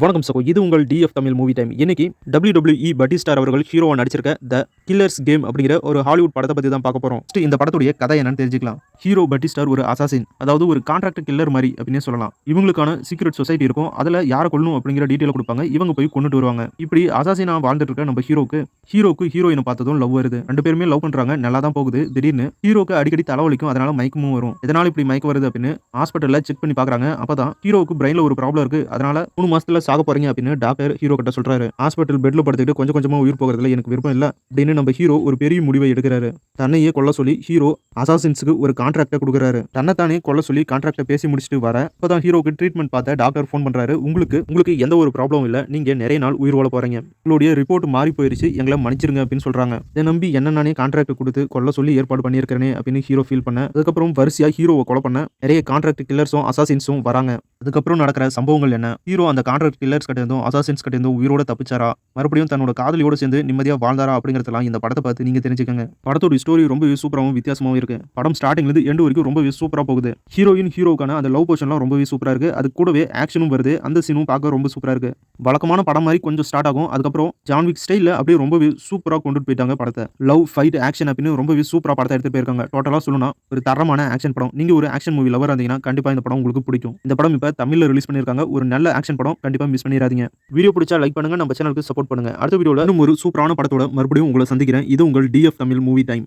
வணக்கம் சகோ இது உங்கள் டிஎஃப் தமிழ் மூவி டைம் இன்னைக்கு WWE பட்டி ஸ்டார் அவர்கள் ஹீரோவாக நடிச்சிருக்க த கில்லர்ஸ் கேம் அப்படிங்கிற ஒரு ஹாலிவுட் படத்தை பற்றி தான் பார்க்க போகிறோம் First இந்த படத்துடைய கதை என்னன்னு தெரிஞ்சுக்கலாம். ஹீரோ பட்டி ஸ்டார் ஒரு அசாசின் அதாவது ஒரு கான்ட்ராக்ட் கில்லர் மாதிரி அப்படின்னு சொல்லலாம். இவங்களுக்கான சீக்ரெட் சொசைட்டி இருக்கும். அதில் யாரை கொள்ளணும் அப்படிங்கிற டீட்டெயில் கொடுப்பாங்க. இவங்க போய் கொண்டுட்டு வருவாங்க. இப்படி அசாசினா வாழ்ந்துட்டு இருக்க நம்ம ஹீரோக்கு ஹீரோக்கு ஹீரோயினை பார்த்ததும் லவ் வருது. ரெண்டு பேருமே லவ் பண்ணுறாங்க நல்லா தான் போகுது. திடீர்னு ஹீரோக்கு அடிக்கடி தலைவலிக்கும் அதனால மயக்கமும் வரும். எதனால இப்படி மயக்கம் வருது அப்படின்னு ஹாஸ்பிட்டலில் செக் பண்ணி பார்க்குறாங்க. அப்போ தான் ஹீரோவுக்கு பிரெயினில் ஒரு ப்ராப்ளம் இருக்குது அதனால மூணு மாசத்துல சாக போறீங்க அப்படின்னு டாக்டர் ஹீரோ கிட்ட சொல்றாரு. ஹாஸ்பிட்டல் பெட்ல படுத்துக்கிட்டு கொஞ்சம் கொஞ்சமா உயிர் போகிறதுல எனக்கு விருப்பம் இல்லை அப்படின்னு நம்ம ஹீரோ ஒரு பெரிய முடிவை எடுக்கிறாரு. தன்னையே கொல்ல சொல்லி ஹீரோ அசாசின்ஸுக்கு ஒரு கான்ட்ராக்டை கொடுக்குறாரு. தன்னைத்தானே கொல்ல சொல்லி கான்ட்ராக்டை பேசி முடிச்சுட்டு வர இப்போதான் ஹீரோக்கு ட்ரீட்மெண்ட் பார்த்த டாக்டர் ஃபோன் பண்றாரு. உங்களுக்கு உங்களுக்கு எந்த ஒரு ப்ராப்ளம் இல்லை நீங்க நிறைய நாள் உயிர் வாழ போறீங்க. உங்களுடைய ரிப்போர்ட் மாறி போயிருச்சு எங்களை மன்னிச்சிருங்க அப்படின்னு சொல்றாங்க. இதை நம்பி என்ன நானே கான்ட்ராக்ட் கொடுத்து கொல்ல சொல்லி ஏற்பாடு பண்ணியிருக்கிறேனே அப்படின்னு ஹீரோ ஃபீல் பண்ண அதுக்கப்புறம் வரிசையா ஹீரோவை கொலை பண்ண நிறைய கான்ட்ராக்ட் கில்லர்ஸும் அசாசின்ஸும் வராங்க. அதுக்கப்புறம் நடக்கிற சம்பவங்கள் என்ன? ஹீரோ அந்த கான்ட்ராக்ட் கில்லர்ஸ் கிட்ட இருந்தும் அசாசின்ஸ் கிட்ட இருந்தும் உயிரோட தப்பிச்சாரா? மறுபடியும் தன்னோட காதலியோட சேர்ந்து நிம்மதியாக வாழ்ந்தாரா அப்படிங்கறதெல்லாம் இந்த படத்தை பார்த்து நீங்கள் தெரிஞ்சுக்கங்க. படத்தோட ஸ்டோரி ரொம்ப சூப்பராகவும் வித்தியாசமாகவும் இருக்கு. படம் ஸ்டார்டிங்லேருந்து எண்டு வரைக்கும் ரொம்பவே சூப்பராக போகுது. ஹீரோயின் ஹீரோக்கான அந்த லவ் போர்ஷன்லாம் ரொம்பவே சூப்பராக இருக்குது அது கூடவே ஆக்ஷனும் வருது. அந்த சீனும் பார்க்க ரொம்ப சூப்பராக இருக்குது வழக்கமான படம் மாதிரி கொஞ்சம் ஸ்டார்ட் ஆகும். அதுக்கப்புறம் ஜான்விக் ஸ்டைலில் அப்படியே ரொம்பவே சூப்பராக கொண்டுட்டு போயிட்டாங்க படத்தை. லவ் ஃபைட் ஆக்ஷன் அப்படின்னு ரொம்பவே சூப்பராக படத்தை எடுத்து போயிருக்காங்க. டோட்டலாக சொல்லணும்னா ஒரு தரமான ஆக்ஷன் படம். நீங்கள் ஒரு ஆக்ஷன் மூவி லவர் இருந்தீங்கன்னா கண்டிப்பாக இந்த படம் உங்களுக்கு பிடிக்கும். இந்த படம் இப்போ இப்போ தமிழில் ரிலீஸ் பண்ணியிருக்காங்க ஒரு நல்ல ஆக்ஷன் படம் கண்டிப்பாக மிஸ் பண்ணிடாதீங்க வீடியோ பிடிச்சா லைக் பண்ணுங்க நம்ம சேனலுக்கு சப்போர்ட் பண்ணுங்க. அடுத்த வீடியோவில் இன்னும் ஒரு சூப்பரான படத்தோட மறுபடியும் உங்களை சந்திக்கிறேன். இது உங்கள் டிஎஃப் தமிழ் மூவி டைம்